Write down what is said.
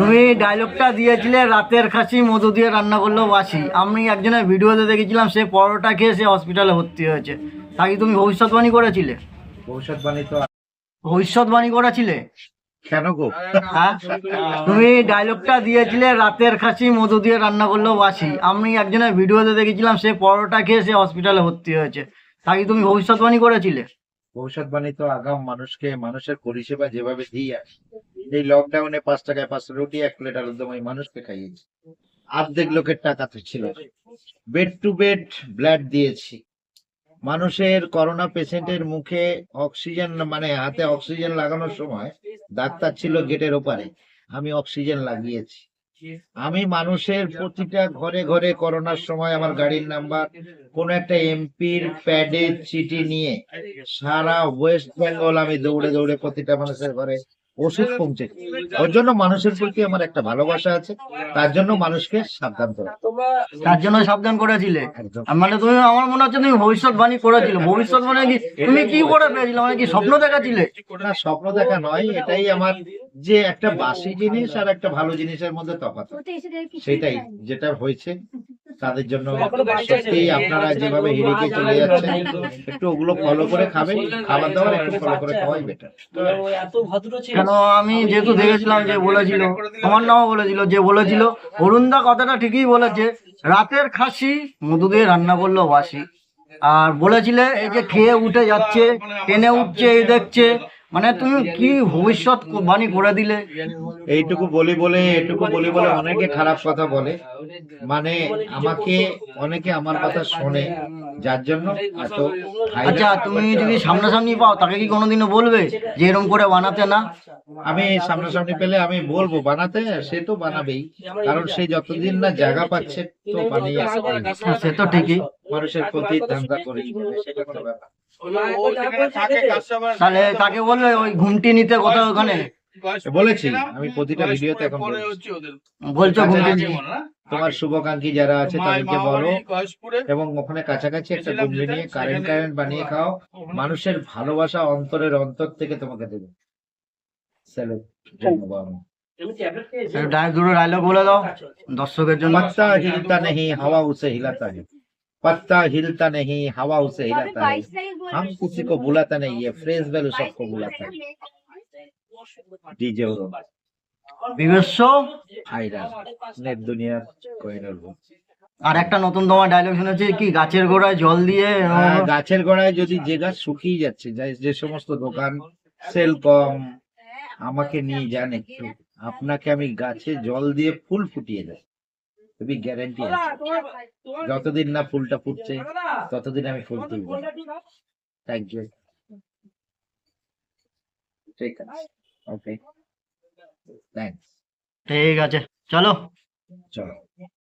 তুমি ডায়লগটা দিয়েছিলে রাতের খাসি মধু দিয়ে রান্না করলেও বাসি। আমি একজনের ভিডিওতে দেখেছিলাম সে পরোটা খেয়ে সে হসপিটালে ভর্তি হয়েছে। তা কি তুমি ভবিষ্যৎবাণী করেছিলে? ভবিষ্যৎবাণী তো ভবিষ্যৎবাণী করেছিলে? কেন গো? হ্যাঁ? তুমি ডায়লগটা দিয়েছিলে রাতের খাসি মধু দিয়ে রান্না করলেও বাসি। আমি একজনের ভিডিওতে দেখেছিলাম সে পরোটা খেয়ে সে হসপিটালে ভর্তি হয়েছে। তা কি তুমি ভবিষ্যৎবাণী করেছিলে? ভবিষ্যৎবাণী তো আগাম মানুষকে মানুষের পরিষেবা যেভাবে দিয়ে আসে। এই লকডাউনে পাঁচ টাকায় পাঁচটা রুটি, এক প্লেট আলুর দম এই মানুষকে খাইয়েছি। অর্ধেক লোকের টাকা তো ছিল। বেড টু বেড ব্লাড দিয়েছি। মানুষের করোনা পেশেন্টের মুখে অক্সিজেন মানে হাতে অক্সিজেন লাগানোর সময় ডাক্তার ছিল গেটের ওপারে। আমি অক্সিজেন লাগিয়েছি। আমি মানুষের প্রতিটা ঘরে ঘরে করোনার সময় আমার গাড়ির নাম্বার কোন একটা এমপির প্যাডের চিঠি নিয়ে সারা ওয়েস্ট বেঙ্গল আমি দৌড়ে দৌড়ে প্রতিটা মানুষের ঘরে ওষুধ পৌঁছে ওর জন্য মানুষের প্রতি আমার একটা ভালোবাসা আছে তার জন্য মানুষকে সাবধান করা। তার জন্য সাবধান করেছিলে। মানে তুমি আমার মনে হচ্ছে তুমি ভবিষ্যৎবাণী করেছিলে। ভবিষ্যৎবাণী কি তুমি কি করে পেয়েছিলে? মানে কি স্বপ্ন দেখাছিলে? না স্বপ্ন দেখা নয় এটাই আমার যে একটা বাসি জিনিস আর একটা ভালো জিনিসের মধ্যে তফাৎ। সেটাই। যেটা হয়েছে। তাদের জন্য সত্যি আপনারা যেভাবে হিরিকে চলে যাচ্ছেন একটু ওগুলো ফলো করে খাবেন খাবার দাবার একটু ফলো করে খাওয়াই বেটার কেন? আমি যেহেতু দেখেছিলাম যে বলেছিল আমার নামও বলেছিল যে বলেছিল অরুণদা কথাটা ঠিকই বলেছে রাতের খাসি মধু দিয়ে রান্না করল বাসি। আর বলেছিলে এই যে খেয়ে উঠে যাচ্ছে টেনে উঠছে এই দেখছে মানে তুমি কি ভবিষ্যৎ বাণী করে দিলে? এইটুকু বলি বলে এটুকু বলি বলে অনেকে খারাপ কথা বলে। মানে আমাকে, অনেকে আমার কথা শোনে। যার জন্য আচ্ছা তুমি যদি সামনাসামনি পাও তাকে কি কোনোদিনও বলবে যে এরকম করে বানাতে না? আমি সামনাসামনি পেলে আমি বলব বানাতে সে তো বানাবেই। কারণ সে যতদিন না জায়গা পাচ্ছে তো বানিয়ে সে তো ঠিকই। মানুষের প্রতি ধান্দা করি সেটা তো ব্যাপার তাহলে তাকে বলবে ওই ঘুমটি নিতে কোথাও ওখানে। বলেছি আমি প্রতিটা ভিডিওতে এখন বলছো। ঘুমটি নিতে। তোমার শুভাকাঙ্ক্ষী যারা আছে তাদেরকে বলো এবং ওখানে কাছাকাছি একটা গুমড়ি নিয়ে কারেন্ট কারেন্ট বানিয়ে খাও মানুষের ভালোবাসা অন্তরের অন্তর থেকে তোমাকে দেবে স্যালুট ধন্যবাদ ডায়- দুটো ডায়লগ বলে দাও দর্শকের জন্য पत्ता हिलता नहीं हवा उसे हिलाता है पत्ता हिलता नहीं हवा उसे हिलाता है हम किसी को बुलाता नहीं है फ्रेश वैल्यू सबको बुलाता है डीजे বিবেচ্য আইরাস দুনিয়ার আর একটা নতুন তোমার ডায়লগ শুনেছি কি গাছের গোড়ায় জল দিয়ে হ্যাঁ, গাছের গোড়ায় যদি যে গাছ শুকিয়ে যাচ্ছে যে সমস্ত দোকান সেল কম আমাকে নিয়ে যান একটু। আপনাকে আমি গাছে জল দিয়ে ফুল ফুটিয়ে দেয় তুমি আছে। যতদিন না ফুলটা ফুটছে ততদিন আমি ফুল তুলব। থ্যাংক ইউ ঠিক আছে। ওকে থ্যাংকস ঠিক আছে চলো। চলো।